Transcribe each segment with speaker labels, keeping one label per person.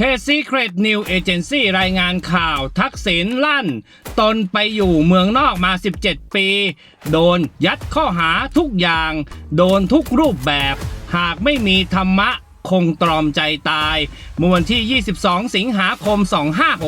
Speaker 1: เพจ Secret New Agency รายงานข่าวทักษิณลั่น ตนไปอยู่เมืองนอกมา 17 ปี โดนยัดข้อหาทุกอย่าง โดนทุกรูปแบบ หากไม่มีธรรมะคงตรอมใจตายเมื่อวันที่ 22 สิงหาคม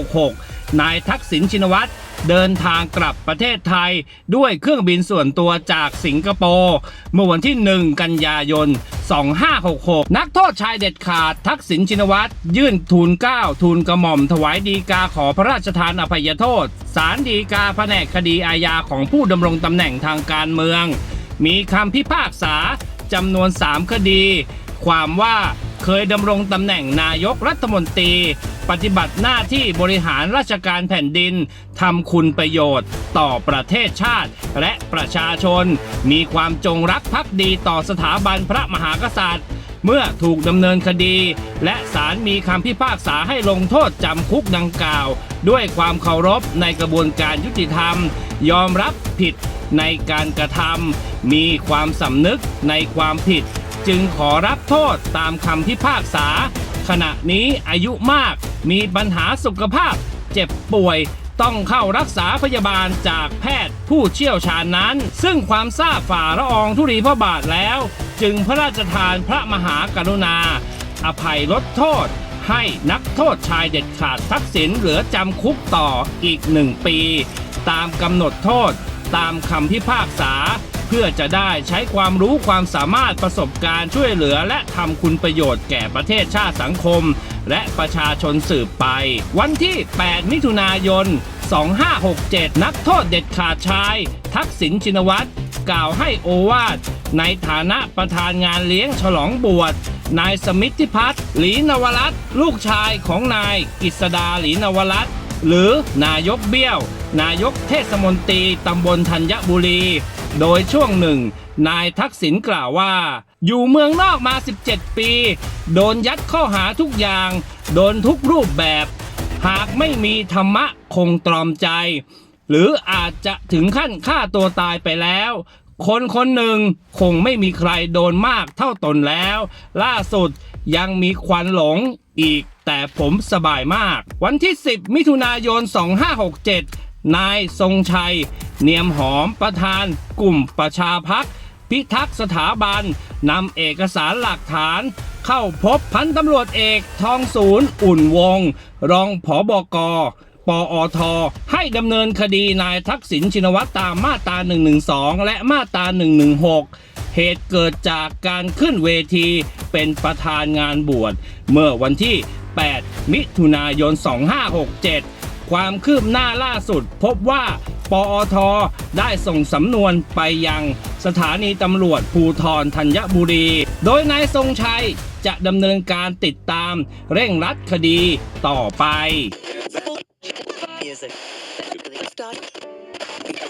Speaker 1: 2566 นายทักษิณชินวัตรเดินทางกลับประเทศไทยด้วยเครื่องบินส่วนตัวจากสิงคโปร์เมื่อวันที่ 1 กันยายน 2566 นักโทษชายเด็ดขาดทักษิณชินวัตรยื่นทูลเกล้าทูลกระหม่อมถวายดีกาขอพระราชทานอภัยโทษศาลดีกาแผนกคดีอาญาของผู้ดำรงตำแหน่งทางการเมือง มีคำพิพากษาจำนวน 3 คดี ความว่าเคยดำรงตำแหน่งนายกรัฐมนตรี ปฏิบัติหน้าที่บริหารราชการแผ่นดินทำคุณประโยชน์ต่อประเทศชาติ และประชาชน มีความจงรักภักดีต่อสถาบันพระมหากษัตริย์ เมื่อถูกดำเนินคดี และศาลมีคำพิพากษาให้ลงโทษจำคุกดังกล่าว ด้วยความเคารพในกระบวนการยุติธรรม ยอมรับผิดในการกระทำมีความสำนึกในความผิด จึงขอรับโทษตามคำพิพากษา ขณะนี้อายุมาก มีปัญหาสุขภาพ เจ็บป่วย ต้องเข้ารักษาพยาบาลจากแพทย์ผู้เชี่ยวชาญนั้น ซึ่งความทราบฝ่าละอองธุรีพระบาทแล้ว จึงพระราชทานพระมหากรุณา อภัยลดโทษ ให้นักโทษชายเด็ดขาดทักษิณเหลือจำคุกต่ออีกหนึ่งปี ตามกำหนดโทษ ตามคำพิพากษา เพื่อจะได้ใช้ความรู้ความสามารถประสบการณ์ช่วยเหลือ และทำคุณประโยชน์แก่ประเทศชาติสังคม และประชาชนสืบไป วันที่ 8 มิถุนายน 2567 นักโทษเด็ดขาดชาย ทักษิณชินวัตรกล่าวให้โอวาทในฐานะประธานงานเลี้ยงฉลองบวชนายสมิทธิพัฒน์หลีนวรัตลูกชายของนายกฤษดาหลีนวรัตหรือนายกเบี้ยว นายกเทศมนตรีตำบลธัญบุรี โดยช่วงหนึ่ง นายทักษิณกล่าวว่า อยู่เมืองนอกมา 17 ปี โดนยัดข้อหาทุกอย่าง โดนทุกรูปแบบ หากไม่มีธรรมะคงตรอมใจ หรืออาจจะถึงขั้นฆ่าตัวตายไปแล้ว คนคนหนึ่งคงไม่มีใครโดนมากเท่าตนแล้ว ล่าสุดยังมีควันหลงอีก แต่ผมสบายมาก วันที่ 10 มิถุนายน 2567 นายทรงชัย เนียมหอมประธานกลุ่มประชาพักพิทักษ์สถาบันนำเอกสารหลักฐาน เข้าพบพันตำรวจเอกทองศูนย์อุ่นวง รองผอบกปอท ให้ดำเนินคดีนายทักษิณชินวัตรตามมาตรา 112 และมาตรา 116 เหตุเกิดจากการขึ้นเวทีเป็นประธานงานบวช เมื่อวันที่ 8 มิถุนายน 2567 ความคืบหน้าล่าสุดพบว่า ปอท ได้ส่งสำนวนไปยังสถานีตำรวจภูทรธัญบุรี โดยนายทรงชัยจะดำเนินการติดตามเร่งรัดคดีต่อไป